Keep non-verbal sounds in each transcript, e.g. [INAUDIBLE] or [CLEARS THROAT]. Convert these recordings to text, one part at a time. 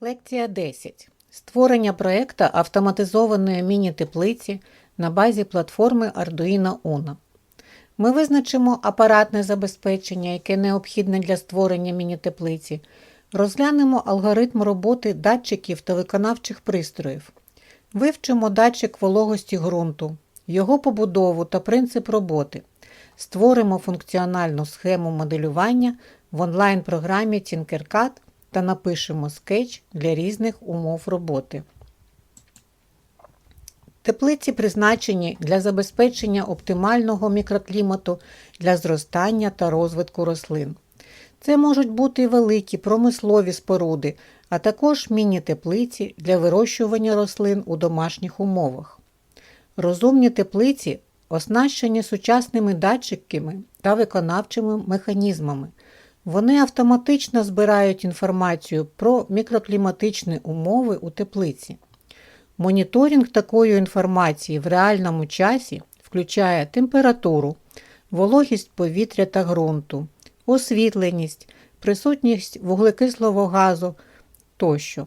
Лекція 10. Створення проєкта автоматизованої міні-теплиці на базі платформи Arduino Uno. Ми визначимо апаратне забезпечення, яке необхідне для створення міні-теплиці. Розглянемо алгоритм роботи датчиків та виконавчих пристроїв. Вивчимо датчик вологості ґрунту, його побудову та принцип роботи. Створимо функціональну схему моделювання в онлайн-програмі Tinkercad та напишемо скетч для різних умов роботи. Теплиці призначені для забезпечення оптимального мікроклімату для зростання та розвитку рослин. Це можуть бути великі промислові споруди, а також міні-теплиці для вирощування рослин у домашніх умовах. Розумні теплиці оснащені сучасними датчиками та виконавчими механізмами. Вони автоматично збирають інформацію про мікрокліматичні умови у теплиці. Моніторинг такої інформації в реальному часі включає температуру, вологість повітря та ґрунту, освітленість, присутність вуглекислого газу тощо.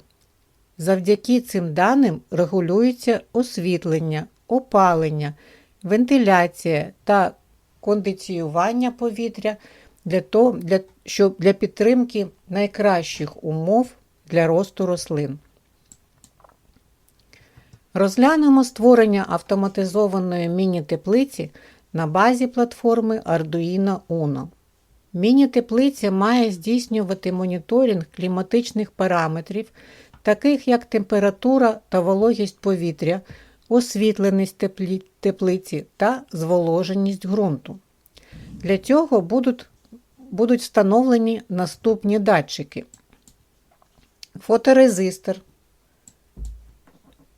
Завдяки цим даним регулюється освітлення, опалення, вентиляція та кондиціювання повітря для того, для, щоб для підтримки найкращих умов для росту рослин. Розглянемо створення автоматизованої міні-теплиці на базі платформи Arduino Uno. Міні-теплиця має здійснювати моніторинг кліматичних параметрів, таких як температура та вологість повітря, освітленість теплі, теплиці та зволоженість ґрунту. Для цього будуть, будуть встановлені наступні датчики: фоторезистор,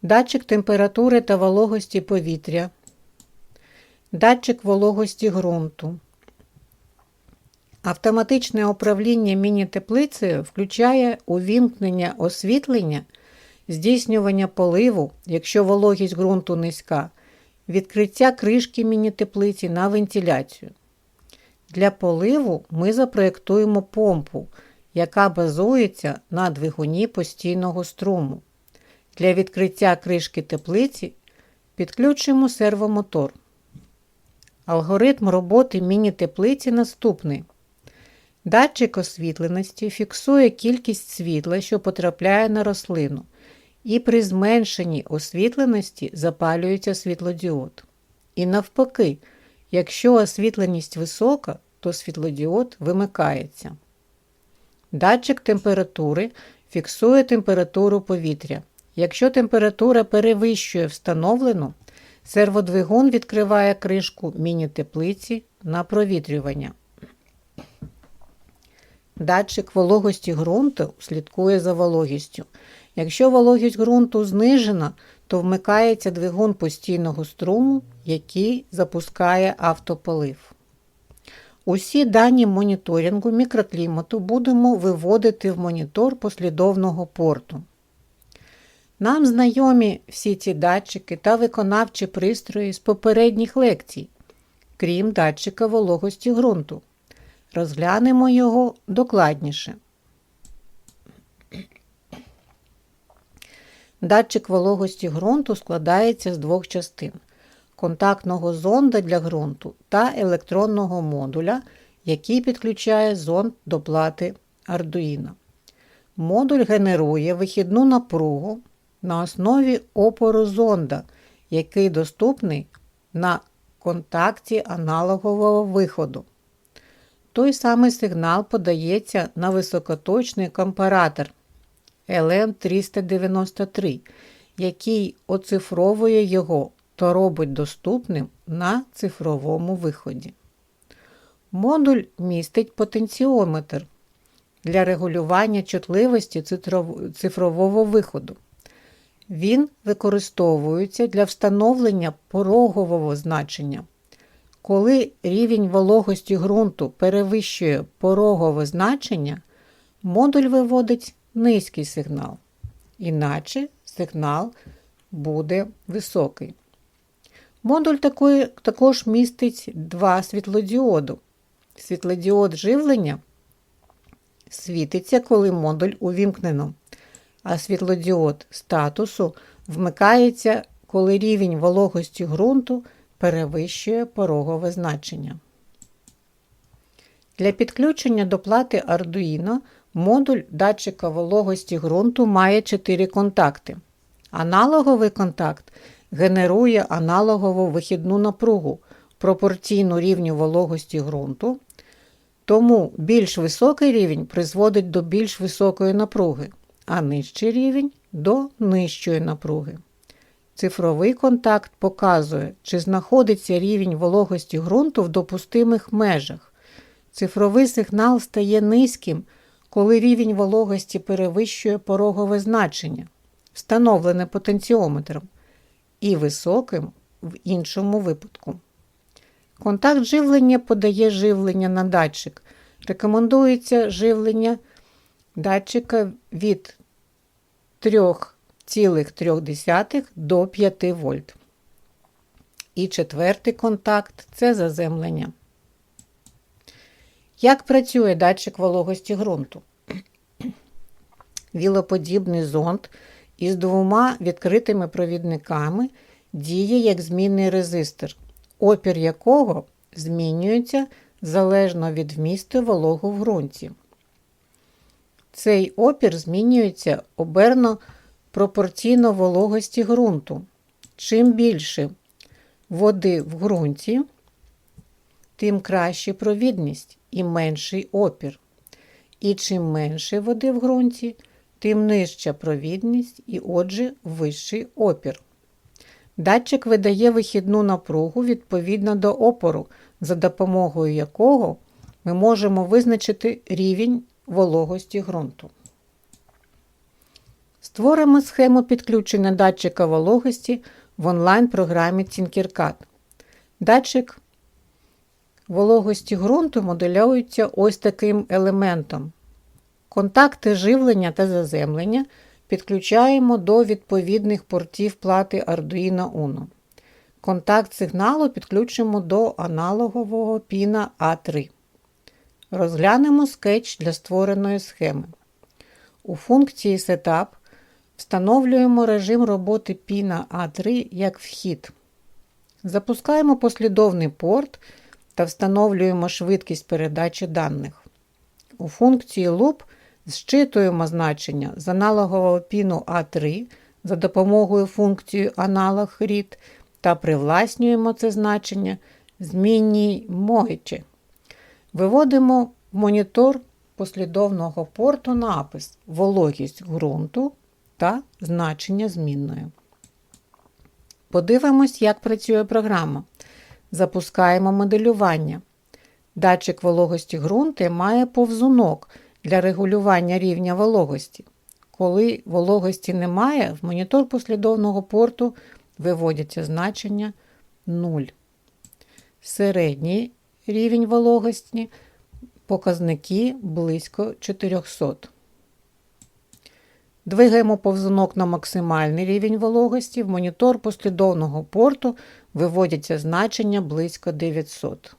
датчик температури та вологості повітря, датчик вологості ґрунту. Автоматичне управління міні-теплицею включає увімкнення освітлення, здійснювання поливу, якщо вологість ґрунту низька, відкриття кришки міні-теплиці на вентиляцію. Для поливу ми запроєктуємо помпу, яка базується на двигуні постійного струму. Для відкриття кришки теплиці підключимо сервомотор. Алгоритм роботи міні-теплиці наступний. Датчик освітленості фіксує кількість світла, що потрапляє на рослину, і при зменшенні освітленості запалюється світлодіод. І навпаки, якщо освітленість висока, то світлодіод вимикається. Датчик температури фіксує температуру повітря. Якщо температура перевищує встановлену, серводвигун відкриває кришку міні-теплиці на провітрювання. Датчик вологості ґрунту слідкує за вологістю. Якщо вологість ґрунту знижена, то вмикається двигун постійного струму, який запускає автополив. Усі дані моніторингу мікроклімату будемо виводити в монітор послідовного порту. Нам знайомі всі ці датчики та виконавчі пристрої з попередніх лекцій, крім датчика вологості ґрунту. Розглянемо його докладніше. Датчик вологості ґрунту складається з двох частин контактного зонда для ґрунту та електронного модуля, який підключає зонд до плати Arduino. Модуль генерує вихідну напругу на основі опору зонда, який доступний на контакті аналогового виходу. Той самий сигнал подається на високоточний компаратор LM393, який оцифровує його та робить доступним на цифровому виході. Модуль містить потенціометр для регулювання чутливості цифрового виходу. Він використовується для встановлення порогового значення. Коли рівень вологості ґрунту перевищує порогове значення, модуль виводить низький сигнал, іначе сигнал буде високий. Модуль такої, також містить два світлодіоду. Світлодіод живлення світиться, коли модуль увімкнено, а світлодіод статусу вмикається, коли рівень вологості ґрунту перевищує порогове значення. Для підключення до плати Arduino модуль датчика вологості ґрунту має 4 контакти. Аналоговий контакт генерує аналогову вихідну напругу пропорційну рівню вологості ґрунту, тому більш високий рівень призводить до більш високої напруги, а нижчий рівень до нижчої напруги. Цифровий контакт показує, чи знаходиться рівень вологості ґрунту в допустимих межах. Цифровий сигнал стає низьким, коли рівень вологості перевищує порогове значення, встановлене потенціометром, і високим в іншому випадку. Контакт живлення подає живлення на датчик. Рекомендується живлення датчика від 3,3 до 5 вольт. І четвертий контакт це заземлення. Як працює датчик вологості ґрунту? [CLEARS THROAT] Вілоподібний зонд із двома відкритими провідниками діє як змінний резистор, опір якого змінюється залежно від вмісту вологу в ґрунті. Цей опір змінюється оберно пропорційно вологості ґрунту. Чим більше води в ґрунті, тим краща провідність і менший опір. І чим менше води в ґрунті, тим нижча провідність і, отже, вищий опір. Датчик видає вихідну напругу відповідно до опору, за допомогою якого ми можемо визначити рівень вологості ґрунту. Створимо схему підключення датчика вологості в онлайн-програмі Tinkercad. Датчик вологості ґрунту моделюється ось таким елементом. Контакти живлення та заземлення підключаємо до відповідних портів плати Arduino Uno. Контакт сигналу підключимо до аналогового піна А3. Розглянемо скетч для створеної схеми. У функції Setup встановлюємо режим роботи піна А3 як вхід. Запускаємо послідовний порт та встановлюємо швидкість передачі даних. У функції Loop зчитуємо значення з аналогового піну А3 за допомогою функції аналог read та привласнюємо це значення змінній могичі. Виводимо в монітор послідовного порту напис Вологість ґрунту та значення змінної. Подивимось, як працює програма. Запускаємо моделювання. Датчик вологості ґрунту має повзунок для регулювання рівня вологості. Коли вологості немає, в монітор послідовного порту виводяться значення 0. Середній рівень вологості показники близько 400. Двигаємо повзунок на максимальний рівень вологості. В монітор послідовного порту виводяться значення близько 900.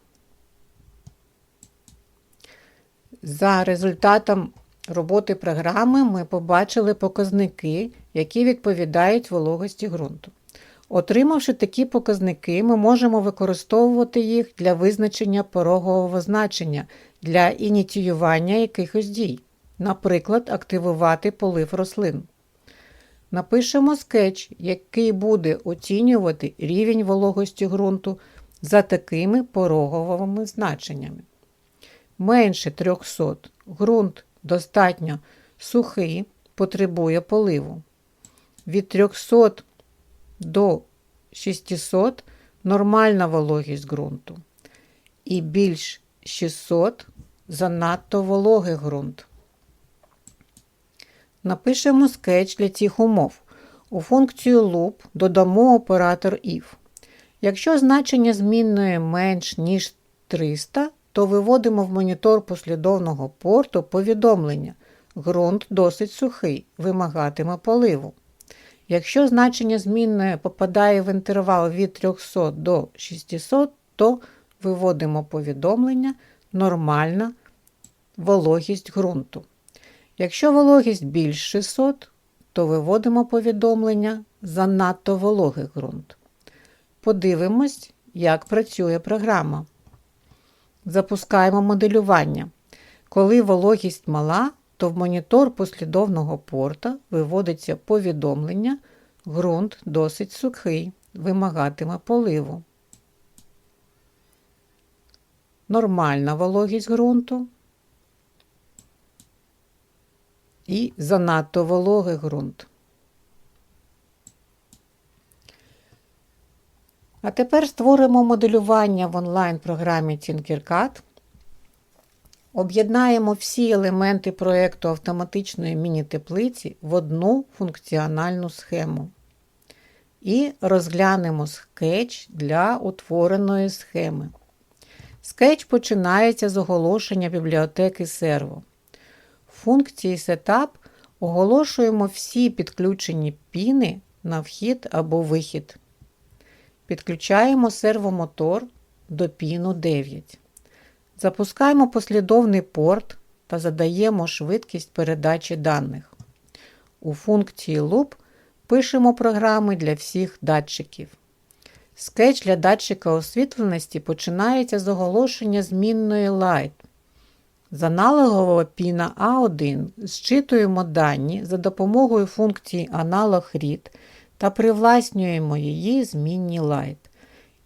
За результатом роботи програми ми побачили показники, які відповідають вологості ґрунту. Отримавши такі показники, ми можемо використовувати їх для визначення порогового значення для ініціювання якихось дій, наприклад, активувати полив рослин. Напишемо скетч, який буде оцінювати рівень вологості ґрунту за такими пороговими значеннями. Менше 300 ґрунт достатньо сухий, потребує поливу. Від 300 до 600 нормальна вологість ґрунту. І більш 600 занадто вологий ґрунт. Напишемо скетч для цих умов. У функцію loop додамо оператор if. Якщо значення змінної менш ніж 300, то виводимо в монітор послідовного порту повідомлення. Ґрунт досить сухий, вимагатиме поливу. Якщо значення змінної попадає в інтервал від 300 до 600, то виводимо повідомлення нормальна вологість ґрунту. Якщо вологість більш 600, то виводимо повідомлення занадто вологий ґрунт. Подивимось, як працює програма. Запускаємо моделювання. Коли вологість мала, то в монітор послідовного порта виводиться повідомлення ґрунт досить сухий, вимагатиме поливу. Нормальна вологість ґрунту і занадто вологий ґрунт. А тепер створимо моделювання в онлайн-програмі Tinkercad. Об'єднаємо всі елементи проєкту автоматичної міні-теплиці в одну функціональну схему. І розглянемо скетч для утвореної схеми. Скетч починається з оголошення бібліотеки серво. В функції Setup оголошуємо всі підключені піни на вхід або вихід. Підключаємо сервомотор до піну 9. Запускаємо послідовний порт та задаємо швидкість передачі даних. У функції Loop пишемо програми для всіх датчиків. Скетч для датчика освітленості починається з оголошення змінної Light. З аналогового піна А1 зчитуємо дані за допомогою функції аналог read та привласнюємо її змінні Light.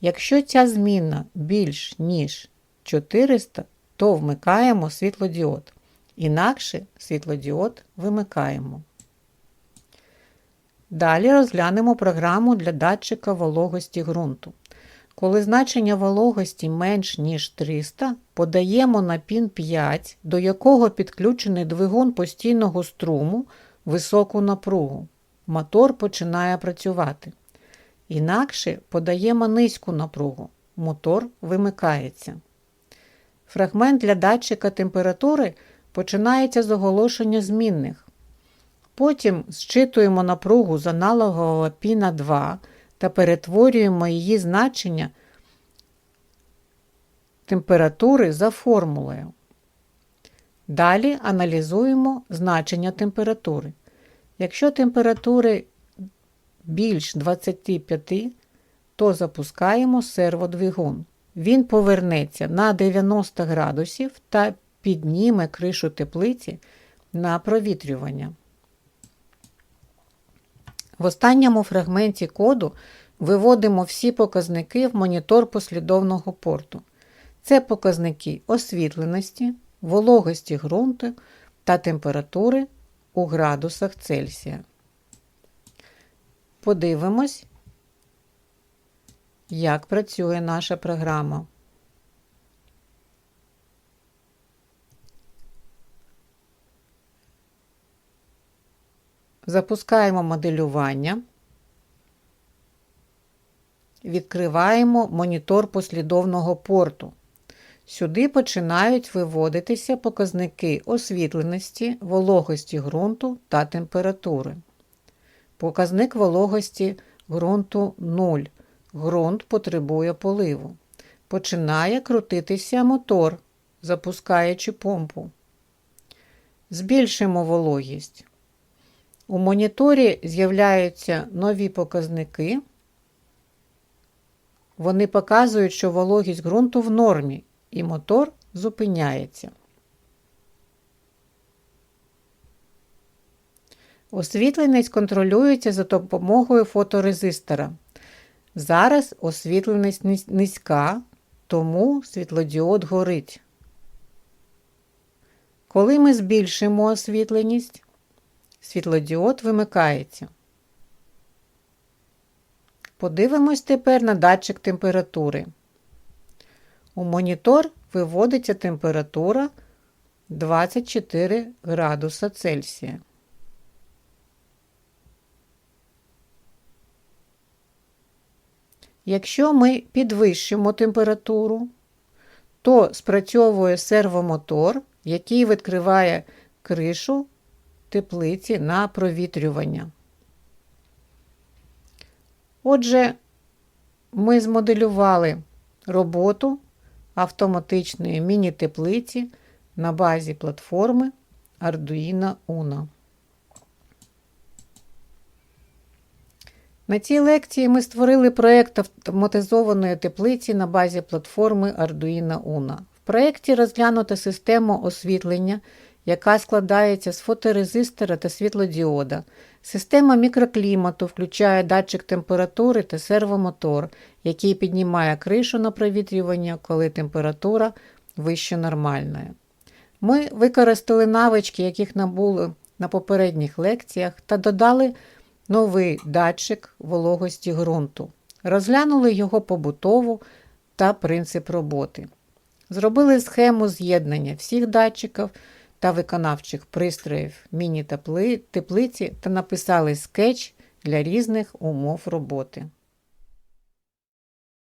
Якщо ця зміна більш ніж 400, то вмикаємо світлодіод. Інакше світлодіод вимикаємо. Далі розглянемо програму для датчика вологості ґрунту. Коли значення вологості менш ніж 300, подаємо на пін 5, до якого підключений двигун постійного струму високу напругу. Мотор починає працювати. Інакше подаємо низьку напругу. Мотор вимикається. Фрагмент для датчика температури починається з оголошення змінних. Потім зчитуємо напругу з аналогового піна 2 та перетворюємо її значення температури за формулою. Далі аналізуємо значення температури. Якщо температури більш 25, то запускаємо серводвигун. Він повернеться на 90 градусів та підніме кришу теплиці на провітрювання. В останньому фрагменті коду виводимо всі показники в монітор послідовного порту. Це показники освітленості, вологості ґрунту та температури у градусах Цельсія. Подивимось, як працює наша програма. Запускаємо моделювання. Відкриваємо монітор послідовного порту. Сюди починають виводитися показники освітленості, вологості ґрунту та температури. Показник вологості ґрунту 0. Ґрунт потребує поливу. Починає крутитися мотор, запускаючи помпу. Збільшимо вологість. У моніторі з'являються нові показники. Вони показують, що вологість ґрунту в нормі, і мотор зупиняється. Освітленість контролюється за допомогою фоторезистора. Зараз освітленість низька, тому світлодіод горить. Коли ми збільшимо освітленість, світлодіод вимикається. Подивимось тепер на датчик температури. У монітор виводиться температура 24 градуса Цельсія. Якщо ми підвищимо температуру, то спрацьовує сервомотор, який відкриває кришу теплиці на провітрювання. Отже, ми змоделювали роботу автоматичної міні-теплиці на базі платформи Arduino Uno. На цій лекції ми створили проєкт автоматизованої теплиці на базі платформи Arduino Uno. В проєкті розглянута систему освітлення, яка складається з фоторезистора та світлодіода. Система мікроклімату включає датчик температури та сервомотор, який піднімає кришу на провітрювання, коли температура вище нормальної. Ми використали навички, яких набули на попередніх лекціях, та додали новий датчик вологості ґрунту. Розглянули його побутову та принцип роботи. Зробили схему з'єднання всіх датчиків та виконавчих пристроїв міні-теплиці та написали скетч для різних умов роботи.